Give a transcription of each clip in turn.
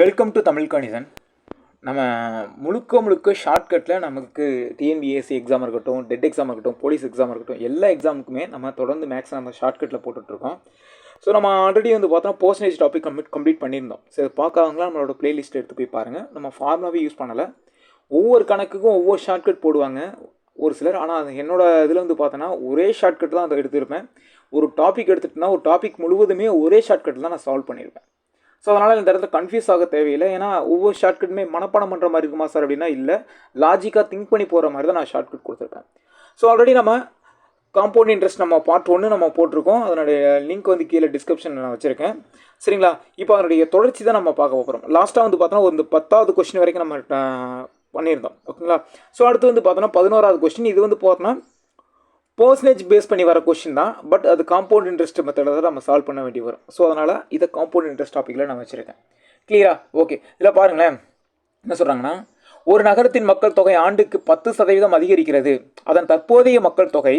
Welcome to Tamil கணிதன் நம்ம முழுக்க முழுக்க ஷார்ட்கட்டில் நமக்கு டிஎன்பிஎஸ்சி எக்ஸாம் இருக்கட்டும் டெட் எக்ஸாம் இருக்கட்டும் போலீஸ் எக்ஸாம் இருக்கட்டும் எல்லா எக்ஸாமுக்குமே நம்ம தொடர்ந்து மேக்ஸ் நம்ம ஷார்ட்கட்டில் போட்டுட்ருக்கோம். ஸோ நம்ம ஆல்ரெடி வந்து பார்த்தோம்னா பர்சன்டேஜ் டாபிக் கம்ப்ளீட் கம்ப்ளீட் பண்ணியிருந்தோம். சரி பார்க்காதவங்களாம் நம்மளோட பிளேலிஸ்ட் எடுத்து போய் பாருங்கள் நம்ம ஃபார்முலாவே யூஸ் பண்ணலை. ஒவ்வொரு கணக்குக்கும் ஒவ்வொரு ஷார்ட்கட் போடுவாங்க ஒரு சிலர். ஆனால் அது என்னோடய இதில் வந்து பார்த்தோன்னா ஒரே ஷார்ட்கட் தான் அதை எடுத்திருப்பேன். ஒரு டாபிக் எடுத்துகிட்டுனா ஒரு டாபிக் முழுவதுமே ஒரே ஷார்ட்கட் தான் நான் சால்வ் பண்ணியிருப்பேன். ஸோ அதனால் இந்த இடத்துல கன்ஃபியூஸ் ஆக தேவையில்லை. ஏன்னா ஒவ்வொரு ஷார்ட்கட்டுமே மனப்பாடம் பண்ணுற மாதிரி இருக்குமா சார் அப்படின்னா இல்லை. லாஜிக்காக திங்க் பண்ணி போகிற மாதிரி தான் நான் ஷார்ட்கட் கொடுத்துருக்கேன் ஸோ ஆல்ரெடி நம்ம காம்பவுண்ட் இன்ட்ரெஸ்ட் நம்ம பார்ட் ஒன்று நம்ம போட்டிருக்கோம். அதனுடைய லிங்க் வந்து கீழே டிஸ்கிரிப்ஷனில் நான் வச்சுருக்கேன். சரிங்களா? இப்போ அதனுடைய தொடர்ச்சி தான் நம்ம பார்க்க போகிறோம் லாஸ்ட்டாக வந்து பார்த்தோன்னா ஒரு பத்தாவது கொஸ்டின் வரைக்கும் நம்ம பண்ணியிருந்தோம். ஓகேங்களா? ஸோ அடுத்து வந்து பார்த்தோன்னா பதினோராவது கொஸ்டின் இது வந்து பார்த்தோன்னா பர்சன்டேஜ் பேஸ் பண்ணி வர கொஷின் தான் பட் அது காம்பவுண்ட் இன்ட்ரெஸ்ட் மெத்தடில் தான் நம்ம சால்வ் பண்ண வேண்டி வரும். ஸோ அதனால் இதை காம்பவுண்ட் இன்ட்ரெஸ்ட் டாப்பிக்கில் நான் வச்சுருக்கேன். கிளியரா ஓகே இதில் பாருங்களேன். என்ன சொல்கிறாங்கன்னா ஒரு நகரத்தின் மக்கள் தொகை ஆண்டுக்கு பத்து சதவீதம் அதிகரிக்கிறது. அதன் தற்போதைய மக்கள் தொகை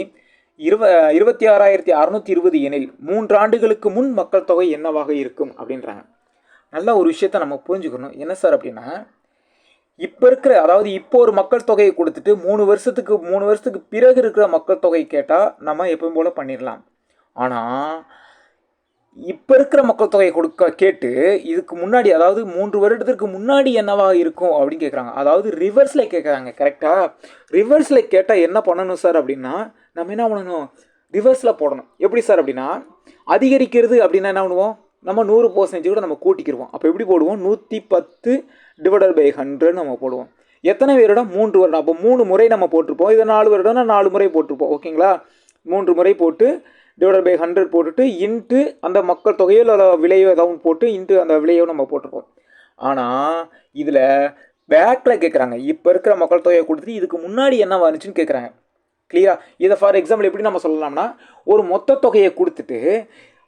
இருவ இருபத்தி ஆறாயிரத்தி அறநூற்றி இருபது எனில் மூன்று ஆண்டுகளுக்கு முன் மக்கள் தொகை என்னவாக இருக்கும்? அப்படின்றாங்க. நல்ல ஒரு விஷயத்தை நம்ம புரிஞ்சுக்கணும். என்ன சார் அப்படின்னா இப்போ இருக்கிற அதாவது இப்போ ஒரு மக்கள் தொகையை கொடுத்துட்டு மூணு வருஷத்துக்கு மூணு வருஷத்துக்கு பிறகு இருக்கிற மக்கள் தொகை கேட்டால் நம்ம எப்பவும் போல் பண்ணிடலாம் ஆனால் இப்போ இருக்கிற மக்கள் தொகையை கொடுக்க கேட்டு இதுக்கு முன்னாடி அதாவது மூன்று வருடத்திற்கு முன்னாடி என்னவாக இருக்கும் அப்படின்னு கேட்குறாங்க அதாவது ரிவர்ஸில் கேட்குறாங்க கரெக்டாக ரிவர்ஸில் கேட்டால் என்ன பண்ணணும் சார் அப்படின்னா நம்ம என்ன பண்ணணும்? ரிவர்ஸில் போடணும். எப்படி சார் அப்படின்னா அதிகரிக்கிறது அப்படின்னா என்ன பண்ணுவோம்? நம்ம நூறு பர்சன்டேஜ் கூட நம்ம கூட்டிக்கிடுவோம் அப்போ எப்படி போடுவோம்? நூற்றி பத்து டிவைடட் பை ஹண்ட்ரட் நம்ம போடுவோம். எத்தனை வருடம்? மூன்று வருடம். அப்போ மூணு முறை நம்ம போட்டிருப்போம். இதை நாலு வருடம்னா நாலு முறை போட்டிருப்போம். ஓகேங்களா மூன்று முறை போட்டு டிவைடட் பை ஹண்ட்ரட் போட்டுட்டு இன்ட்டு அந்த மக்கள் தொகையோ இல்லை விலையோ ஏதாவது போட்டு இன்ட்டு அந்த விலையோ நம்ம போட்டிருப்போம். ஆனால் இதில் பேக்கில் கேட்குறாங்க இப்போ இருக்கிற மக்கள் தொகையை கொடுத்துட்டு இதுக்கு முன்னாடி என்ன வந்துச்சுன்னு கேட்குறாங்க கிளியரா இதை ஃபார் எக்ஸாம்பிள் எப்படி நம்ம சொல்லலாம்னா ஒரு மொத்த தொகையை கொடுத்துட்டு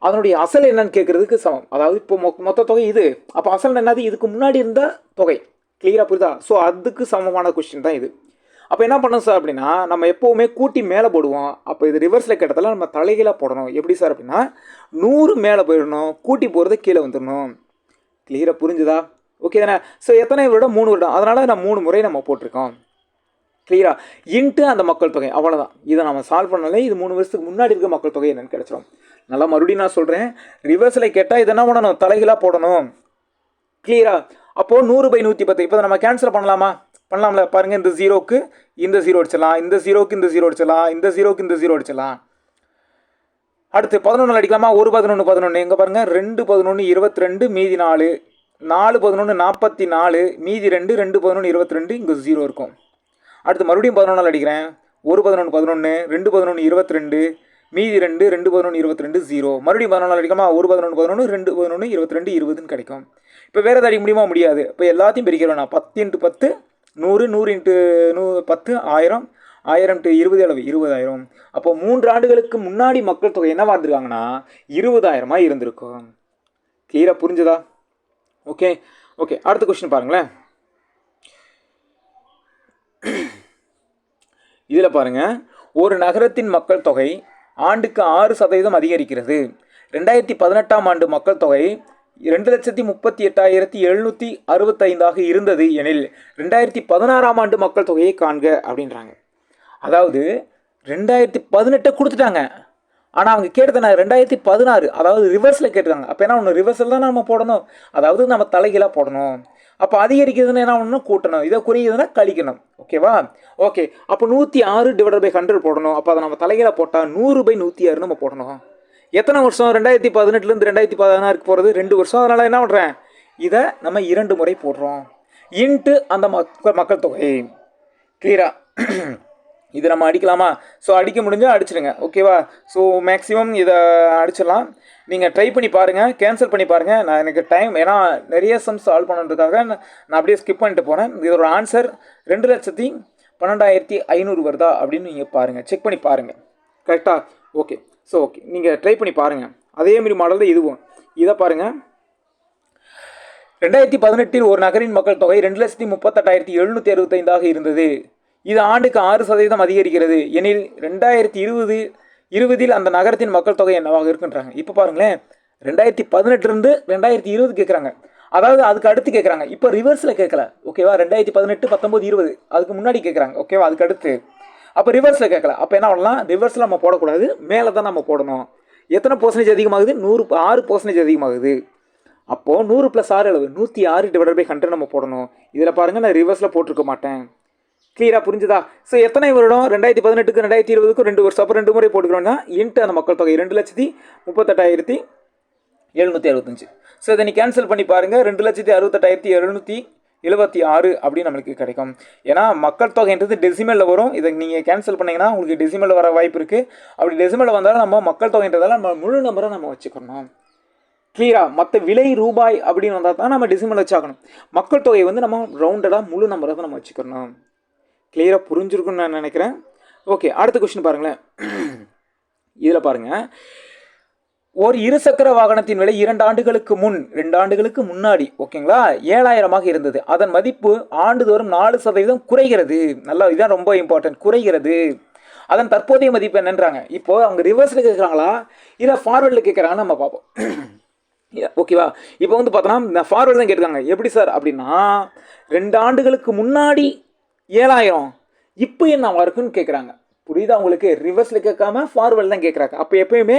அதனுடைய அசல் என்னன்னு கேட்குறதுக்கு சமம். அதாவது இப்போ மொ மொத்த தொகை இது. அப்போ அசல் என்னது? இதுக்கு முன்னாடி இருந்த தொகை. கிளியராக புரியுதா? ஸோ அதுக்கு சமமான கொஸ்டின் தான் இது. அப்போ என்ன பண்ணணும் சார் அப்படின்னா நம்ம எப்போவுமே கூட்டி மேலே போடுவோம். அப்போ இது ரிவர்ஸில் கேட்டதெல்லாம் நம்ம தலைகீழாக போடணும். எப்படி சார் அப்படின்னா நூறு மேலே போயிடணும். கூட்டி போகிறது கீழே வந்துடணும். கிளியராக புரிஞ்சுதா? ஓகே தானே? ஸோ எத்தனை வருடம் மூணு வருடம் அதனால் நான் மூணு முறை நம்ம போட்டிருக்கோம். கிளியரா இன்ட்டு அந்த மக்கள் தொகை. அவ்வளோதான் இதை நம்ம சால்வ் பண்ணாலே இது மூணு வருஷத்துக்கு முன்னாடி இருக்க மக்கள் தொகை என்னென்னு கிடச்சிடும் நல்லா மறுபடியும் நான் சொல்கிறேன் ரிவர்ஸில் கேட்டால் இதை என்ன பண்ணணும்? தலைகளாக போடணும். கிளியரா அப்போது நூறு பை நூற்றி பத்து. இப்போ நம்ம கேன்சல் பண்ணலாமா? பண்ணலாம்ல. பாருங்கள் இந்த ஜீரோக்கு இந்த ஜீரோ அடிச்சிடலாம். இந்த ஜீரோக்கு இந்த ஜீரோ அடிச்சிடலாம். இந்த ஜீரோக்கு இந்த ஜீரோ அடிச்சிடலாம். அடுத்து பதினொன்று அடிக்கலாமா? ஒரு பதினொன்று பதினொன்று எங்கே பாருங்கள் ரெண்டு பதினொன்று இருபத்தி ரெண்டு மீதி நாலு. நாலு பதினொன்று நாற்பத்தி நாலு மீதி ரெண்டு ரெண்டு பதினொன்று இருபத்தி ரெண்டு இங்கே ஜீரோ இருக்கும். அடுத்து மறுபடியும் பதினொன்றால் அடிக்கிறேன். ஒரு பதினொன்று பதினொன்று ரெண்டு பதினொன்று இருபத்தி ரெண்டு மீதி ரெண்டு ரெண்டு பதினொன்று இருபத்தி ரெண்டு ஜீரோ மறுபடியும் பதினொன்று அடிக்கலாமா ஒரு பதினொன்று பதினொன்று ரெண்டு பதினொன்று இருபத்தி ரெண்டு இருபதுன்னு கிடைக்கும். இப்போ வேறு எதாவது அடிக்க முடியுமா? முடியாது. இப்போ எல்லாத்தையும் பிரிக்கிறோம் நான். பத்து இன்ட்டு பத்து நூறு நூறு இன்ட்டு நூ பத்து ஆயிரம். ஆயிரம் டு இருபது அளவு இருபதாயிரம். அப்போ மூன்று ஆண்டுகளுக்கு முன்னாடி மக்கள் தொகை என்னவா இருந்திருக்காங்கன்னா இருபதாயிரமாக இருந்திருக்கும். கிளியராக புரிஞ்சுதா? ஓகே ஓகே அடுத்த கொஸ்டின் பாருங்களேன். இதில் பாருங்கள் ஒரு நகரத்தின் மக்கள் தொகை ஆண்டுக்கு ஆறு சதவீதம் அதிகரிக்கிறது. ரெண்டாயிரத்தி பதினெட்டாம் ஆண்டு மக்கள் தொகை ரெண்டு லட்சத்தி முப்பத்தி எட்டாயிரத்தி எழுநூற்றி அறுபத்தைந்தாக இருந்தது எனில் ரெண்டாயிரத்தி பதினாறாம் ஆண்டு மக்கள் தொகையை காண்க அப்படின்றாங்க. அதாவது ரெண்டாயிரத்தி பதினெட்டை கொடுத்துட்டாங்க. ஆனால் அவங்க கேட்டது நான் ரெண்டாயிரத்தி பதினாறு அதாவது ரிவர்ஸில் கேட்டிருக்காங்க. அப்போ என்ன ஒன்று ரிவர்ஸில் தான் நம்ம போடணும். அதாவது நம்ம தலைகீழாக போடணும். அப்போ அதிகரிக்கிறதுன்னு என்ன பண்ணணும்? கூட்டணும். இதை குறையுதுன்னா கழிக்கணும். ஓகேவா ஓகே அப்போ நூற்றி ஆறு டிவைட் பை ஹண்ட்ரட் போடணும். அப்போ அதை நம்ம தலையில் போட்டால் நூறு பை நூற்றி ஆறு நம்ம போடணும். எத்தனை வருஷம்? ரெண்டாயிரத்தி பதினெட்டுலேருந்து ரெண்டாயிரத்தி பதினாறுக்கு போகிறது ரெண்டு வருஷம். அதனால் என்ன பண்ணுறேன் இதை நம்ம இரண்டு முறை போடுறோம். இன்ட்டு அந்த மக்கள் மக்கள் தொகை. கிளியரா இது நம்ம அடிக்கலாமா? ஸோ அடிக்க முடிஞ்சால் அடிச்சிடுங்க ஓகேவா ஸோ மேக்ஸிமம் இதை அடிச்சிடலாம். நீங்கள் ட்ரை பண்ணி பாருங்கள் கேன்சல் பண்ணி பாருங்கள் நான் எனக்கு டைம் ஏன்னா நிறைய சம்ஸ் சால்வ் பண்ணுறதுக்காக நான் அப்படியே ஸ்கிப் பண்ணிட்டு போகிறேன் இதோட ஆன்சர் ரெண்டு லட்சத்தி பன்னெண்டாயிரத்தி ஐநூறு வருதா அப்படின்னு நீங்கள் பாருங்கள் செக் பண்ணி பாருங்கள் கரெக்டாக ஓகே ஸோ ஓகே நீங்கள் ட்ரை பண்ணி பாருங்கள் அதேமாரி மாடலில் இதுவும். இதை பாருங்கள் ரெண்டாயிரத்தி பதினெட்டில் ஒரு நகரின் மக்கள் தொகை ரெண்டு லட்சத்தி முப்பத்தெட்டாயிரத்தி எழுநூற்றி அறுபத்தைந்தாக இருந்தது. இது ஆண்டுக்கு ஆறு சதவீதம் அதிகரிக்கிறது. எனில் ரெண்டாயிரத்தி இருபது இருபதில் அந்த நகரத்தின் மக்கள் தொகை என்னவாக இருக்குன்றாங்க? இப்போ பாருங்களேன். ரெண்டாயிரத்தி பதினெட்டுலேருந்து ரெண்டாயிரத்தி இருபது கேட்குறாங்க அதாவது அதுக்கு அடுத்து கேட்குறாங்க இப்போ ரிவர்ஸில் கேட்கல ஓகேவா ரெண்டாயிரத்தி பதினெட்டு பத்தொம்போது இருபது. அதுக்கு முன்னாடி கேட்குறாங்க ஓகேவா அதுக்கு அடுத்து. அப்போ ரிவர்ஸில் கேட்கல அப்போ என்ன பண்ணலாம்? ரிவர்ஸில் நம்ம போடக்கூடாது. மேலே தான் நம்ம போடணும். எத்தனை பர்சன்டேஜ் அதிகமாகுது? நூறு ஆறு பர்சன்டேஜ் அதிகமாகுது. அப்போது நூறு ப்ளஸ் ஆறு அளவு. நூற்றி ஆறு டிவைட் பை ஹண்ட்ரட் நம்ம போடணும். இதில் பாருங்கள் நான் ரிவர்ஸில் போட்டிருக்க மாட்டேன். கிளியராக புரிஞ்சுதா? ஸோ எத்தனை வருடம்? ரெண்டாயிரத்தி பதினெட்டுக்கு ரெண்டாயிரத்தி இருபதுக்கும் ரெண்டு வருஷம் அப்போ ரெண்டு முறை போட்டுக்கிறோம்னா இன்ட்டு அந்த மக்கள் தொகை ரெண்டு லட்சத்தி முப்பத்தெட்டாயிரத்தி எழுநூற்றி அறுபத்தஞ்சு. ஸோ இதை நீ கேன்சல் பண்ணி பாருங்கள் ரெண்டு லட்சத்தி அறுபத்தெட்டாயிரத்தி எழுநூற்றி எழுபத்தி ஆறு அப்படின்னு நம்மளுக்கு கிடைக்கும். ஏன்னா மக்கள் தொகைன்றது டெசிமலில் வரும். இதை நீங்கள் கேன்சல் பண்ணிங்கன்னா உங்களுக்கு டெசிமலில் வர வாய்ப்பு இருக்குது அப்படி டெசிமலில் வந்தாலும் நம்ம மக்கள் தொகைன்றதால நம்ம முழு நம்பரை நம்ம வச்சுக்கணும். கிளியரா மற்ற விலை ரூபாய் அப்படின்னு வந்தால் தான் நம்ம டெசிமல் வச்சாக்கணும் மக்கள் தொகை வந்து நம்ம ரவுண்டடாக முழு நம்பரை தான் நம்ம வச்சுக்கணும். கிளியராக புரிஞ்சிருக்குன்னு நான் நினைக்கிறேன். ஓகே அடுத்த கொஸ்டின் பாருங்களேன். இதில் பாருங்கள் ஒரு இருசக்கர வாகனத்தின் விலை இரண்டு ஆண்டுகளுக்கு முன் ரெண்டு ஆண்டுகளுக்கு முன்னாடி ஓகேங்களா ஏழாயிரமாக இருந்தது. அதன் மதிப்பு ஆண்டுதோறும் நாலு சதவீதம் குறைகிறது. நல்லா இதுதான் ரொம்ப இம்பார்ட்டன்ட் குறைகிறது. அதன் தற்போதைய மதிப்பு என்னன்றாங்க? இப்போ அவங்க ரிவர்ஸில் கேட்குறாங்களா இல்லை ஃபார்வேர்டில் கேட்குறாங்கன்னு நம்ம பார்ப்போம். ஓகேவா இப்போ வந்து பார்த்தோன்னா இந்த ஃபார்வேர்டு தான் கேட்டிருக்காங்க. எப்படி சார் அப்படின்னா ரெண்டு ஆண்டுகளுக்கு முன்னாடி ஏழாயிரம். இப்போ என்ன வருக்குன்னு கேட்குறாங்க புரியுதா உங்களுக்கு? ரிவர்ஸில் கேட்காம ஃபார்வர்டில் தான் கேட்குறாங்க அப்போ எப்பயுமே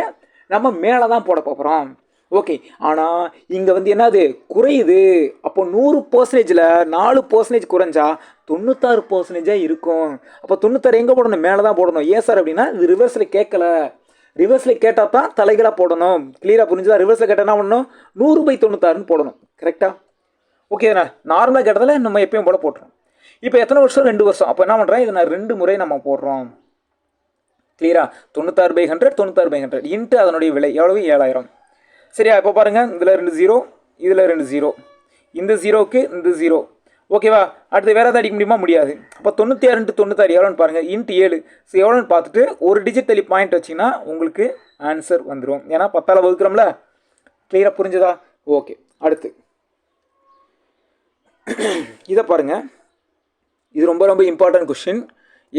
நம்ம மேலே தான் போட போகிறோம் ஓகே ஆனால் இங்கே வந்து என்னது? குறையுது. அப்போ நூறு பர்சன்டேஜில் நாலு பர்சன்டேஜ் குறைஞ்சா தொண்ணூத்தாறு பர்சன்டேஜாக இருக்கும். அப்போ தொண்ணூத்தாறு எங்கே போடணும்? மேலே தான் போடணும். ஏன் சார் அப்படின்னா இது ரிவர்ஸில் கேட்கல. ரிவர்ஸில் கேட்டால் தான் தலைகளாக போடணும். கிளியராக புரிஞ்சுதா? ரிவர்ஸில் கேட்டால் என்ன பண்ணணும்? நூறு பை தொண்ணூத்தாறுன்னு போடணும். கரெக்டாக ஓகே நார்மலாக கேட்டதில் நம்ம எப்பயும் போட போட்டுரும் இப்போ எத்தனை வருஷம்? ரெண்டு வருஷம். அப்போ என்ன பண்ணுறேன் இதை நான் ரெண்டு முறை நம்ம போடுறோம். கிளியரா தொண்ணூத்தாறு பை ஹண்ட்ரட் தொண்ணூத்தாறு பை ஹண்ட்ரட் இன்ட்டு அதனுடைய விலை எவ்வளவு? ஏழாயிரம். சரியா? இப்போ பாருங்கள் இதில் ரெண்டு ஜீரோ இதில் ரெண்டு ஜீரோ இந்த ஜீரோவுக்கு இந்த ஜீரோ ஓகேவா அடுத்து வேறு எதாவது அடிக்க முடியுமா? முடியாது. அப்போ தொண்ணூற்றி ஆறு இன்ட்டு தொண்ணூத்தாறு எவ்வளோன்னு பாருங்கள் இன்ட்டு ஏழு. ஸோ எவ்வளோன்னு பார்த்துட்டு ஒரு டிஜிட் தள்ளி பாயிண்ட் வச்சிங்கன்னா உங்களுக்கு ஆன்சர் வந்துடும் ஏன்னா பத்தால் வகுக்கிறோம்ல. கிளியராக புரிஞ்சுதா? ஓகே அடுத்து. இதை பாருங்கள் இது ரொம்ப ரொம்ப இம்பார்ட்டன்ட் கொஷின்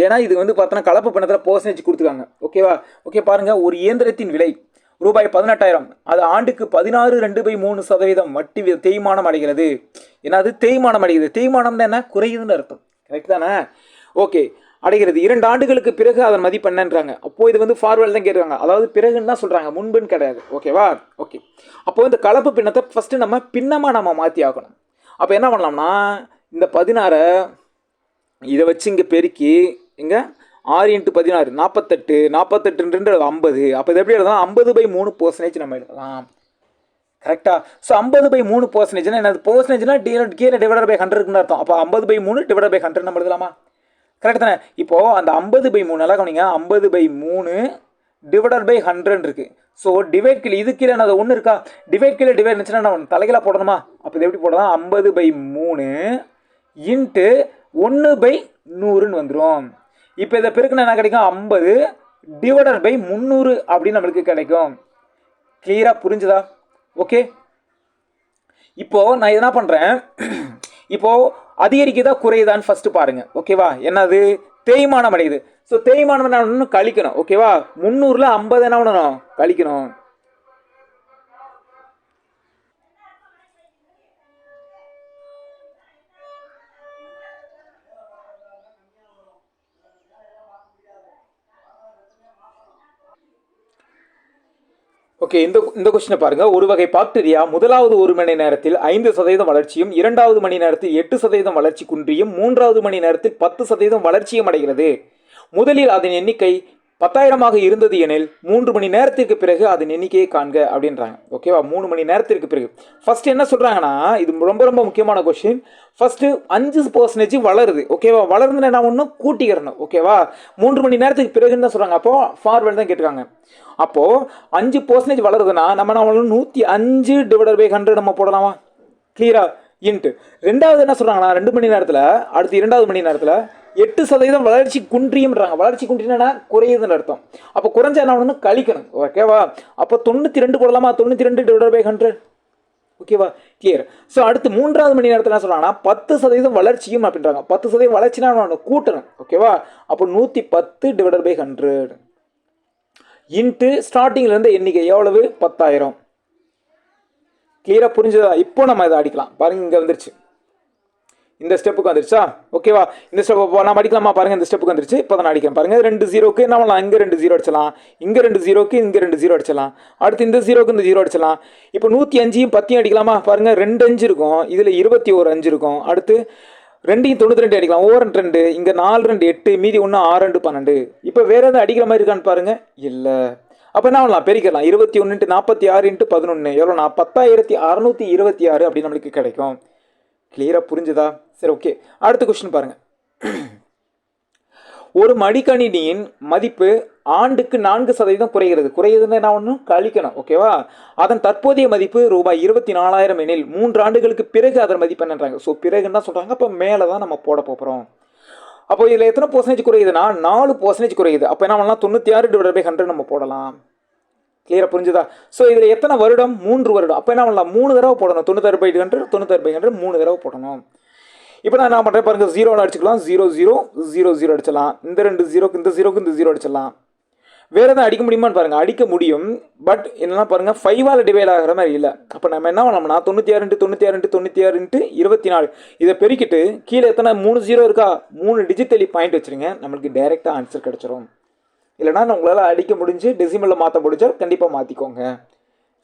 ஏன்னா இது வந்து பார்த்தோன்னா கலப்பு பணத்தில் பர்சன்டேஜ் கொடுத்துருக்காங்க. ஓகேவா ஓகே பாருங்கள் ஒரு இயந்திரத்தின் விலை ரூபாய் பதினெட்டாயிரம். அது ஆண்டுக்கு பதினாறு ரெண்டு பை மூணு சதவீதம் வட்டி தேய்மானம் அடைகிறது. ஏன்னா அது தேய்மானம் அடைகிறது தேய்மானம் என்ன? குறையுதுன்னு அர்த்தம். கரெக்ட் தானே? ஓகே அடைகிறது. இரண்டு ஆண்டுகளுக்கு பிறகு அதன் மதிப்பு என்னன்றாங்க. இது வந்து ஃபார்வர்டு தான் கேட்குறாங்க அதாவது பிறகுன்னு தான் சொல்கிறாங்க முன்புன்னு கிடையாது. ஓகேவா ஓகே அப்போ இந்த கலப்பு பின்னத்தை ஃபஸ்ட்டு நம்ம பின்னமாக நம்ம மாற்றி ஆகணும். அப்போ என்ன பண்ணலாம்னா இந்த பதினாறை இதை வச்சு இங்கே பெருக்கி இங்கே ஆறு இன்ட்டு பதினாறு நாற்பத்தெட்டு நாற்பத்தெட்டுன்றது ஐம்பது. அப்போ இது எப்படி எழுதலாம்? ஐம்பது பை மூணு பர்சன்டேஜ் நம்ம எழுதலாம். கரெக்டாக ஸோ ஐம்பது பை மூணு பர்சன்டேஜ்னா என்னது? பர்சன்டேஜ்னா டி கீழே டிவைடட் பை ஹண்ட்ரட்னு அர்த்தம். அப்போ ஐம்பது பை மூணு டிவைடட் பை ஹண்ட்ரட் நம்ம எழுதலாமா? கரெக்ட் தானே? இப்போது அந்த ஐம்பது பை மூணு நல்லா கவனிங்க. ஐம்பது பை மூணு டிவைடட் பை ஹண்ட்ரட் இருக்குது ஸோ டிவைட் கீழே இது கீழே அது ஒன்று இருக்கா? டிவைட் கீழே டிவைட் இருந்துச்சுன்னா நான் தலைகளாக போடணுமா? அப்போ இது எப்படி போடலாம்? ஐம்பது பை மூணு இன்ட்டு ஒன்று பை நூறுன்னு வந்துடும் இப்போ இதை பெருக்குன்னு என்ன கிடைக்கும்? ஐம்பது டிவைடட் பை முந்நூறு அப்படின்னு நம்மளுக்கு கிடைக்கும். கிளியராக புரிஞ்சுதா? ஓகே இப்போது நான் என்ன பண்ணுறேன் இப்போது அதிகரிக்குதா குறையுதான்னு ஃபஸ்ட்டு பாருங்கள் ஓகேவா என்னது? தேய்மானம் அடையுது. ஸோ தேய்மானம் என்ன பண்ணணும்? கழிக்கணும். ஓகேவா முந்நூறில் ஐம்பது என்ன பண்ணணும்? கழிக்கணும். ஓகே இந்த இந்த கொஸ்டினை பாருங்கள் ஒரு வகை பாக்டீரியா முதலாவது ஒரு மணி நேரத்தில் ஐந்து சதவீதம் வளர்ச்சியும் இரண்டாவது மணி நேரத்தில் எட்டு சதவீதம் வளர்ச்சி குன்றியும் மூன்றாவது மணி நேரத்தில் பத்து சதவீதம் வளர்ச்சியும் அடைகிறது. முதலில் அதன் எண்ணிக்கை பத்தாயிரமாக இருந்தது எனில் மூன்று மணி நேரத்திற்கு பிறகு அதன் எண்ணிக்கையை காண்க அப்படின்றாங்க. ஓகேவா மூணு மணி நேரத்திற்கு பிறகு. ஃபஸ்ட்டு என்ன சொல்கிறாங்கன்னா இது ரொம்ப ரொம்ப முக்கியமான கொஸ்டின் ஃபஸ்ட்டு அஞ்சு பர்சன்டேஜ் வளருது. ஓகேவா வளர்ந்து என்ன ஒன்றும் கூட்டிக்கிறணும் ஓகேவா மூன்று மணி நேரத்துக்கு பிறகுன்னு தான் சொல்கிறாங்க அப்போது ஃபார்வர்டு தான் கேட்டிருக்காங்க. அப்போது அஞ்சு பர்சன்டேஜ் வளருதுன்னா நம்ம நம்ம நூற்றி அஞ்சு டிவைடட் பை ஹண்ட்ரட் நம்ம போடலாமா? கிளியரா இன்ட்டு ரெண்டாவது என்ன சொல்கிறாங்கன்னா ரெண்டு மணி நேரத்தில் அடுத்து இரண்டாவது மணி நேரத்தில் எட்டு சதவீதம் வளர்ச்சி குன்றியம்ன்றாங்க. வளர்ச்சி குன்றினா குறையுதுன்னு அர்த்தம். அப்போ குறைஞ்சா என்ன ஒன்று கழிக்கணும். ஓகேவா அப்போ தொண்ணூற்றி ரெண்டு போடலாமா? தொண்ணூற்றி ரெண்டு டிவைட் பை ஹண்ட்ரட் ஓகேவா கிளியர் ஸோ அடுத்து மூன்றாவது மணி நேரத்தில் என்ன சொல்றாங்கன்னா பத்து சதவீதம் வளர்ச்சியும் அப்படின்றாங்க. பத்து சதவீதம் வளர்ச்சினா ஒன்று கூட்டணும். ஓகேவா அப்போ நூற்றி பத்து டிவைட் பை ஹண்ட்ரட் இன்ட்டு ஸ்டார்டிங்லேருந்து எண்ணிக்கை எவ்வளவு? பத்தாயிரம். கிளியராக புரிஞ்சதா? இப்போ நம்ம இதை அடிக்கலாம். பாருங்க இங்கே வந்துருச்சு. இந்த ஸ்டெப்புக்கு வந்துருச்சா? ஓகேவா இந்த ஸ்டெப் நான் அடிக்கலாமா? பாருங்க இந்த ஸ்டெப்புக்கு வந்துருச்சு. இப்போ தான் அடிக்கிறேன். பாருங்க ரெண்டு ஜீரோக்கு என்ன பண்ணலாம்? இங்கே ரெண்டு ஜீரோ அடிச்சலாம் இங்கே ரெண்டு ஜீரோக்கு இங்கே ரெண்டு ஜீரோ அடிச்சலாம் அடுத்து இந்த ஜீரோக்கு இந்த ஜீரோ அடிச்சலாம் இப்போ நூற்றி அஞ்சையும் பத்தையும் அடிக்கலாமா? பாருங்க ரெண்டு அஞ்சு இருக்கும். இதில் இருபத்தி ஒரு அஞ்சு இருக்கும். அடுத்து ரெண்டையும் தொண்ணூற்றி ரெண்டு அடிக்கலாம். ஓ ரெண்டு ரெண்டு. இங்கே நாலு ரெண்டு எட்டு. மீதி ஒன்று ஆறு ரெண்டு பன்னெண்டு. இப்போ வேறு எதாவது அடிக்கிற மாதிரி இருக்கான்னு பாருங்க. இல்லை. அப்போ என்ன பண்ணலாம்? பெருக்கலாம் இருபத்தி ஒன்று நாற்பத்தி ஆறு இன்ட்டு பதினொன்று எவ்வளோனா பத்தாயிரத்தி அறநூற்றி இருபத்தி ஆறு அப்படி நம்மளுக்கு கிடைக்கும். கிளியராக புரிஞ்சுதா? சரி ஓகே அடுத்த கொஸ்டின் பாருங்கள் ஒரு மடிக்கணினியின் மதிப்பு ஆண்டுக்கு நான்கு சதவீதம் குறைகிறது. குறையுதுன்னு என்ன ஒன்றும் கழிக்கணும் ஓகேவா அதன் தற்போதைய மதிப்பு ரூபாய் இருபத்தி நாலாயிரம் எனில் மூன்று ஆண்டுகளுக்கு பிறகு அதன் மதிப்பு என்னன்றாங்க. ஸோ பிறகுன்னு தான் சொல்கிறாங்க அப்போ மேலே தான் நம்ம போட போகிறோம் அப்போ இதில் எத்தனை பர்சன்டேஜ் குறையுதுன்னா? நாலு பர்சன்டேஜ் குறையுது. அப்போ என்ன பண்ணலாம்? தொண்ணூற்றி ஆறு டிவைட் பை ஹண்ட்ரட் நம்ம போடலாம். கிளியராக புரிஞ்சுதா? ஸோ இதில் எத்தனை வருடம்? மூன்று வருடம். அப்போ என்ன பண்ணலாம்? மூணு தடவை போடணும். தொண்ணூத்தாறு பை ஹண்ட்ரட் தொண்ணூத்தாறு பை ஹண்ட்ரட் மூணு தடவை போடணும். இப்போ நான் என்ன பண்ணுறேன் பாருங்க ஜீரோவில் அடிச்சுக்கலாம். ஜீரோ ஜீரோ ஜீரோ ஜீரோ அடிச்சலாம் இந்த ரெண்டு ஜீரோக்கு இந்த ஜீரோக்கு இந்த ஜீரோ அடிச்சலாம் வேறு எதாவது அடிக்க முடியுமான்னு பாருங்கள் அடிக்க முடியும். பட் என்னென்னா பாருங்கள் ஃபைவால் டிவைட் ஆகிற மாதிரி இல்லை. அப்போ நம்ம என்ன பண்ணோம்னா தொண்ணூற்றி ஆறு தொண்ணூற்றி ஆறு தொண்ணூற்றி ஆறு இருபத்தி நாலு. இதை பெருக்கிட்டு கீழே எத்தனை? மூணு ஜீரோ இருக்கா? மூணு டிஜிட்டலி பாயிண்ட் வச்சுருங்க. நம்மளுக்கு டைரெக்டாக ஆன்சர் கிடச்சிரும். இல்லைனா உங்களால் அடிக்க முடிஞ்சு டெசிமலில் மாற்ற முடிஞ்சால் கண்டிப்பாக மாற்றிக்கோங்க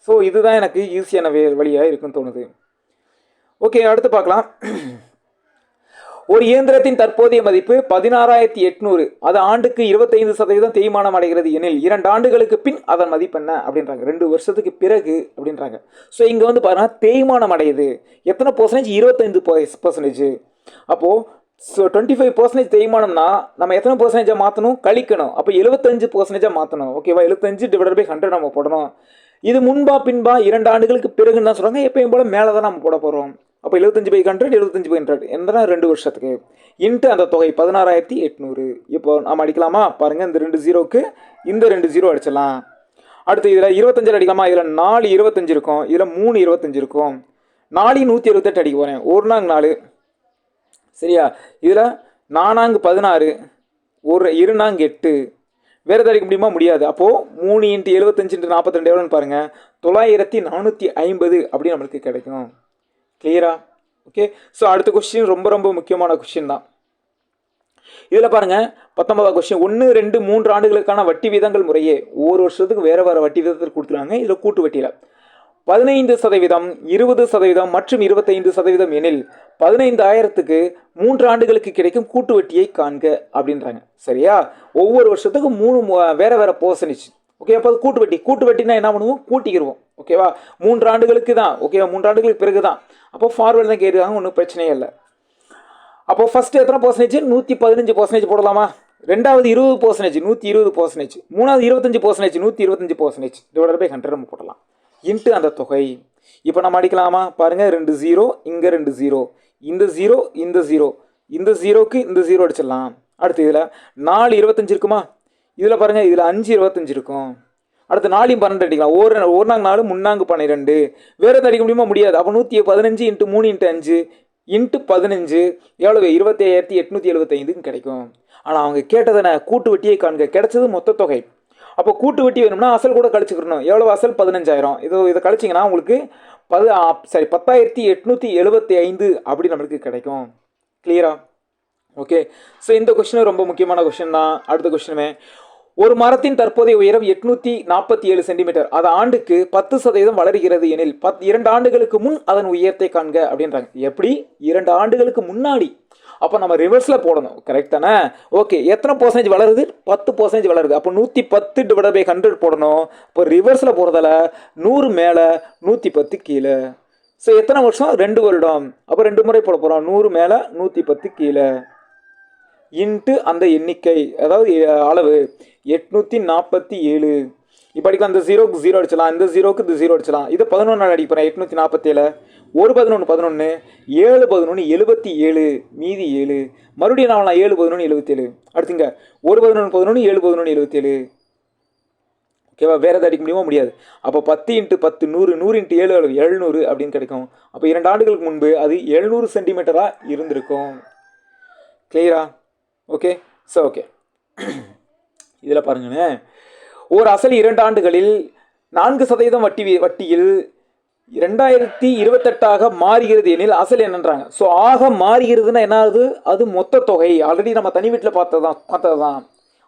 ஸோ இதுதான் எனக்கு ஈஸியான வே வழியாக இருக்குன்னு தோணுது. ஓகே அடுத்து பார்க்கலாம். ஒரு இயந்திரத்தின் தற்போதைய மதிப்பு பதினாறாயிரத்தி எட்நூறு. அது ஆண்டுக்கு இருபத்தைந்து சதவீதம் தேய்மானம் அடைகிறது எனில் இரண்டு ஆண்டுகளுக்கு பின் அதன் மதிப்பு என்ன? அப்படின்றாங்க. ரெண்டு வருஷத்துக்கு பிறகு அப்படின்றாங்க. ஸோ இங்கே வந்து பார்த்தீங்கன்னா தேய்மானம் அடையுது. எத்தனை பர்சன்டேஜ் இருபத்தைந்து பர்சன்டேஜ் அப்போது ஸோ டுவெண்ட்டி ஃபைவ் பர்சன்டேஜ் தேய்மானம்னா நம்ம எத்தனை பர்சன்டேஜாக மாற்றணும் கழிக்கணும். அப்போ எழுபத்தஞ்சு பர்சன்டேஜாக மாற்றணும் ஓகேவா எழுபத்தஞ்சு டிவைட் பை ஹண்ட்ரட் நம்ம போடணும். இது முன்பா பின்பா இரண்டு ஆண்டுகளுக்கு பிறகுன்னு தான் சொல்கிறாங்க எப்பயும் போல் மேலே தான் நம்ம போட போகிறோம் அப்போ எழுபத்தஞ்சு பை ஹண்ட்ரட் எழுபத்தஞ்சு பை ஹண்ட்ரட் எந்த ரெண்டு வருஷத்துக்கு. இன்ட்டு அந்த தொகை பதினாறாயிரத்தி எட்நூறு. இப்போ நம்ம அடிக்கலாமா? பாருங்கள் இந்த ரெண்டு ஜீரோக்கு இந்த ரெண்டு ஜீரோ அடிச்சிடலாம். அடுத்து இதில் இருபத்தஞ்சில் அடிக்கலாமா? இதில் நாலு இருபத்தஞ்சு இருக்கும். இதில் மூணு இருபத்தஞ்சு இருக்கும். நாலு நூற்றி இருபத்தெட்டு அடிக்க போகிறேன் ஒரு நாங்க நாலு. சரியா? இதில் நானாங்கு பதினாறு ஒரு இருநாங்கு எட்டு. வேறு எதாவது முடியுமா? முடியாது. அப்போது மூணு இன்ட்டு எழுபத்தஞ்சு இன்ட்டு நாற்பத்தி ரெண்டு எவ்வளோன்னு பாருங்கள் தொள்ளாயிரத்தி நானூற்றி ஐம்பது அப்படி நம்மளுக்கு கிடைக்கும். கிளியரா ஓகே ஸோ அடுத்த கொஸ்டின் ரொம்ப ரொம்ப முக்கியமான கொஸ்டின் தான். இதில் பாருங்கள் பத்தொன்பதாம் கொஸ்டின் ஒன்று ரெண்டு மூன்று ஆண்டுகளுக்கான வட்டி வீதங்கள் முறையே ஒவ்வொரு வருஷத்துக்கு வேறு வேறு வட்டி வீதத்தில் கொடுத்துருக்காங்க. இதில் கூட்டு வட்டியில். பதினைந்து சதவீதம் இருபது சதவீதம் மற்றும் இருபத்தைந்து சதவீதம் எனில் பதினைந்தாயிரத்துக்கு மூன்று ஆண்டுகளுக்கு கிடைக்கும் கூட்டு வட்டியை காண்க அப்படின்றாங்க. சரியா? ஒவ்வொரு வருஷத்துக்கும் மூணு வேற வேற போசனிச்சு ஓகே அப்போ கூட்டு வட்டி. கூட்டு வட்டினா என்ன பண்ணுவோம்? கூட்டிக்கிடுவோம் ஓகேவா மூன்று ஆண்டுகளுக்கு தான். ஓகேவா மூன்று ஆண்டுகளுக்கு பிறகு தான் அப்போ ஃபார்வர்டு தான் கேட்டுருக்காங்க ஒன்றும் பிரச்சனையே இல்லை. அப்போ ஃபஸ்ட்டு எத்தனை பர்சன்டேஜ் நூற்றி பதினஞ்சு பர்சன்டேஜ் போடலாமா? ரெண்டாவது இருபது பர்சன்டேஜ் நூற்றி இருபது பர்சன்டேஜ் மூணாவது இருபத்தஞ்சு பர்சன்டேஜ் நூற்றி இருபத்தஞ்சு பர்சன்டேஜ் டிவைட் பை ஹண்ட்ரட் நம்ம போடலாம். இன்ட்டு அந்த தொகை. இப்போ நம்ம அடிக்கலாமா? பாருங்கள் ரெண்டு ஜீரோ இங்கே ரெண்டு ஜீரோ இந்த ஜீரோ இந்த ஜீரோ இந்த ஜீரோக்கு இந்த ஜீரோ அடிச்சிடலாம். அடுத்து இதில் நாலு இருபத்தஞ்சு இருக்குமா? இதில் பாருங்கள் இதில் அஞ்சு இருபத்தஞ்சு இருக்கும். அடுத்து நாலையும் பன்னெண்டு அடிக்கலாம். ஒரு ஒரு நாங்கள் நாலு முன்னாங்கு பன்னிரெண்டு. வேறு எதுவும் அடிக்க முடியுமா? முடியாது. அப்போ நூற்றி பதினஞ்சு இன்ட்டு மூணு இன்ட்டு அஞ்சு. இன்ட்டு பதினஞ்சு. எவ்வளவு? இருபத்தி ஐயாயிரத்தி எட்நூற்றி எழுபத்தைந்துன்னு கிடைக்கும். ஆனால் அவங்க கேட்டதை கூட்டு வட்டியை காண்க. கிடைச்சது மொத்த தொகை. அப்போ கூட்டு வட்டி வேணும்னா அசல் கூட கழிச்சுக்கணும். எவ்வளோ அசல்? பதினஞ்சாயிரம். இது இதை கழிச்சிங்கன்னா உங்களுக்கு பது சாரி பத்தாயிரத்தி எட்நூற்றி எழுபத்தி ஐந்து அப்படி நம்மளுக்கு கிடைக்கும். கிளியரா ஓகே ஸோ இந்த கொஷினும் ரொம்ப முக்கியமான கொஷின் தான். அடுத்த கொஷினுமே ஒரு மரத்தின் தற்போதைய உயரம் எட்நூற்றி நாற்பத்தி ஏழு சென்டிமீட்டர் அது ஆண்டுக்கு பத்து சதவீதம் வளர்கிறது எனில் பத் இரண்டு ஆண்டுகளுக்கு முன் அதன் உயரத்தை காண்க அப்படின்றாங்க. எப்படி? இரண்டு ஆண்டுகளுக்கு முன்னாடி. அப்போ நம்ம ரிவர்ஸில் போடணும். கரெக்ட் தானே? ஓகே எத்தனை பர்சன்டேஜ் வளருது? பத்து பர்சன்டேஜ் வளருது. அப்போ நூற்றி பத்து டிவைட் பை ஹண்ட்ரட் போடணும். இப்போ ரிவர்ஸில் போகிறதால நூறு மேலே நூற்றி பத்து கீழே. ஸோ எத்தனை வருஷம்? ரெண்டு வருடம். அப்போ ரெண்டு முறை போட போகிறோம் நூறு மேலே நூற்றி பத்து கீழே. இன்ட்டு அந்த எண்ணிக்கை. அதாவது அளவு. எட்நூற்றி நாற்பத்தி ஏழு. இப்போ அந்த ஜீரோக்கு ஜீரோ அடிச்சலாம் இந்த ஜீரோக்கு இந்த ஜீரோ அடிச்சலாம். இது பதினொன்று அடிப்பேன் எட்நூற்றி நாற்பத்தேழு ஒரு பதினொன்று பதினொன்று ஏழு பதினொன்று எழுபத்தி ஏழு மீதி ஏழு. மறுபடியும் நான் ஏழு பதினொன்று எழுபத்தேழு அடுத்துங்க ஒரு பதினொன்று பதினொன்று ஏழு பதினொன்று எழுபத்தேழு ஓகேவா வேறு எதாவது அடிக்க முடியுமா? முடியாது. அப்போ பத்து இன்ட்டு பத்து நூறு நூறு இன்ட்டு ஏழு அளவு எழுநூறு அப்படின்னு கிடைக்கும். அப்போ இரண்டு ஆண்டுகளுக்கு முன்பு அது எழுநூறு சென்டிமீட்டராக இருந்திருக்கும். கிளியரா ஓகே ஸோ ஓகே இதில் பாருங்கண்ணே ஒரு அசல் இரண்டு ஆண்டுகளில் நான்கு சதவீதம் வட்டி வட்டியில் ரெண்டாயிரத்தி இருபத்தெட்டாக மாறுகிறது எனில் அசல் என்னன்றாங்க. ஸோ ஆக மாறுகிறதுன்னா என்ன ஆகுது அது மொத்த தொகை. ஆல்ரெடி நம்ம தனி வீட்டில் பார்த்ததான் பார்த்தது தான்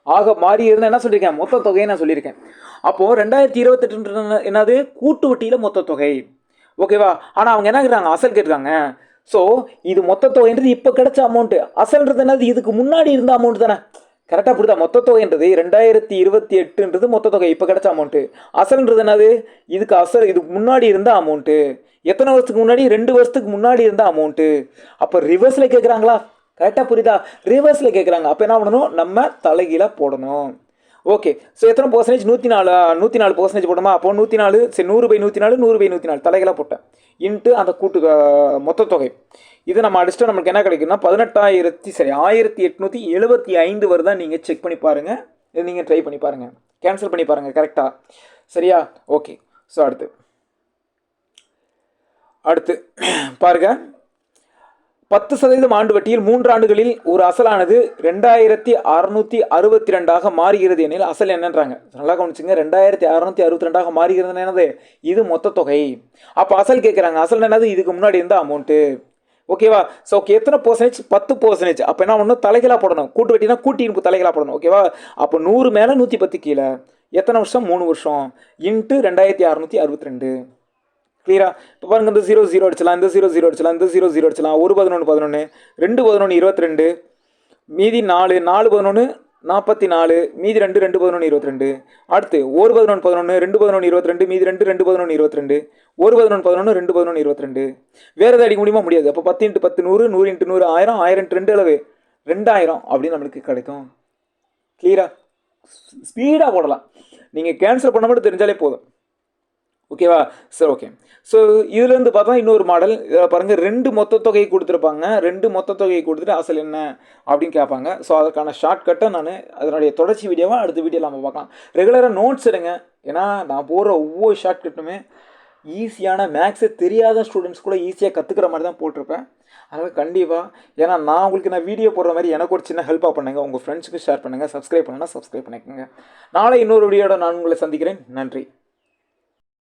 ஆக மாறுகிறதுன்னா என்ன சொல்லியிருக்கேன்? மொத்த தொகையை நான் சொல்லியிருக்கேன். அப்போது ரெண்டாயிரத்தி இருபத்தெட்டு என்னது? கூட்டு வட்டியில் மொத்த தொகை. ஓகேவா ஆனால் அவங்க என்ன கேட்குறாங்க? அசல் கேட்குறாங்க. ஸோ இது மொத்த தொகைன்றது இப்போ கிடைச்ச அமௌண்ட்டு அசல்ன்றது என்னது? இதுக்கு முன்னாடி இருந்த அமௌண்ட் தானே. கரெக்டாக புரிதா? மொத்த தொகைன்றது ரெண்டாயிரத்தி இருபத்தி எட்டுன்றது மொத்த தொகை. இப்போ கிடச்ச அமௌண்ட்டு அசல்ன்றது என்னது? இதுக்கு அசல் இதுக்கு முன்னாடி இருந்த அமௌண்ட்டு எத்தனை வருஷத்துக்கு முன்னாடி? ரெண்டு வருஷத்துக்கு முன்னாடி இருந்த அமௌண்ட்டு அப்போ ரிவர்ஸில் கேட்குறாங்களா கரெக்டாக புரியுதா ரிவர்ஸில் கேட்குறாங்க அப்போ என்ன பண்ணணும்? நம்ம தலைகீழாக போடணும். ஓகே ஸோ எத்தனை பர்சன்டேஜ் நூற்றி நாலு நூற்றி நாலு பர்சன்டேஜ் போட்டோமா? அப்போ நூற்றி நாலு சரி நூறு பை நூற்றி நாலு நூறு பை நூற்றி நாலு தலைகளாக போட்டேன். இன்ட்டு அந்த கூட்டு மொத்த தொகை. இது நம்ம அடிச்சுட்டு நம்மளுக்கு என்ன கிடைக்குன்னா பதினெட்டாயிரத்தி சரி ஆயிரத்தி எட்நூற்றி எழுபத்தி ஐந்து வருதா நீங்கள் செக் பண்ணி பாருங்கள் இது நீங்கள் ட்ரை பண்ணி பாருங்கள் கேன்சல் பண்ணி பாருங்கள் கரெக்டாக சரியா? ஓகே ஸோ அடுத்து. அடுத்து பாருங்க. பத்து சதவீதம் ஆண்டு வட்டியில் மூன்று ஆண்டுகளில் ஒரு அசலானது ரெண்டாயிரத்தி அறுநூற்றி அறுபத்தி ரெண்டாக மாறுகிறது எனில் அசல் என்னன்றாங்க? நல்லா கவனிச்சுங்க. ரெண்டாயிரத்தி அறுநூற்றி அறுபத்தி ரெண்டாக மாறுகிறது என்னது? இது மொத்த தொகை. அப்போ அசல் கேட்குறாங்க அசல் என்னது? இதுக்கு முன்னாடி இருந்த அமௌண்ட்டு ஓகேவா ஸோ ஓகே எத்தனை பர்சன்டேஜ் பத்து பர்சன்டேஜ் அப்போ என்ன பண்ணணும்? தலைகளாக போடணும். கூட்டு வெட்டினா கூட்டி இனிப்பு தலைகளாக போடணும். ஓகேவா அப்போ நூறு மேலே நூற்றி பத்து கீழே. எத்தனை வருஷம்? மூணு வருஷம். இன்ட்டு ரெண்டாயிரத்தி அறுநூற்றி அறுபத்தி ரெண்டு. கிளியரா இப்போ பாருங்கள் இந்த ஜீரோ ஜீரோ அடிச்சலாம் இந்த ஜீரோ ஜீரோ அடிச்சலாம் இந்த ஜீரோ ஜீரோ அடிச்சலாம். ஒரு பதினொன்று பதினொன்று ரெண்டு பதினொன்று இருபத்தி ரெண்டு. மீதி நாலு நாலு பதினொன்று நாற்பத்தி நாலு மீதி ரெண்டு ரெண்டு பதினொன்று இருபத்தி ரெண்டு அடுத்து ஒரு பதினொன்று பதினொன்று ரெண்டு பதினொன்று இருபத்தி ரெண்டு மீதி ரெண்டு ரெண்டு பதினொன்று இருபத்தி ரெண்டு ஒரு பதினொன்று பதினொன்று ரெண்டு பதினொன்று இருபத்தி ரெண்டு வேறு எதாவது அடிக்க முடியுமா? முடியாது. அப்போ பத்து இன்ட்டு பத்து நூறு நூறு இன்ட்டு நூறு ஆயிரம் ஆயிரம் இன்ட்டு ரெண்டு அளவு. ரெண்டாயிரம் அப்படின்னு நம்மளுக்கு கிடைக்கும். கிளியராக ஸ்பீடாக போடலாம். நீங்கள் கேன்சல் பண்ண மட்டும் தெரிஞ்சாலே போதும். ஓகேவா சரி ஓகே ஸோ இதுலேருந்து பார்த்தா இன்னொரு மாடல் இதில் பாருங்கள் ரெண்டு மொத்த தொகையை கொடுத்துருப்பாங்க. ரெண்டு மொத்த தொகையை கொடுத்துட்டு அசல் என்ன அப்படின்னு கேட்பாங்க. ஸோ அதற்கான ஷார்ட்கட்டை நான் அதனுடைய தொடர்ச்சி வீடியோவாக அடுத்த வீடியோவில் நம்ம பார்க்கலாம். ரெகுலராக நோட்ஸ் எடுங்க. ஏன்னா நான் போடுற ஒவ்வொரு ஷார்ட்கட்டுமே ஈஸியான மேக்ஸே தெரியாத ஸ்டூடெண்ட்ஸ் கூட ஈஸியாக கற்றுக்கிற மாதிரி தான் போட்டிருப்பேன். அதனால் கண்டிப்பாக ஏன்னா நான் உங்களுக்கு நான் வீடியோ போடுற மாதிரி எனக்கு ஒரு சின்ன ஹெல்ப்பாக பண்ணுங்கள் உங்கள் ஃப்ரெண்ட்ஸுக்கு ஷேர் பண்ணுங்கள் சப்ஸ்கிரைப் பண்ணுன்னா சப்ஸ்கிரைப் பண்ணிக்கோங்க. நாளை இன்னொரு வீடியோட நான் உங்களை சந்திக்கிறேன். நன்றி.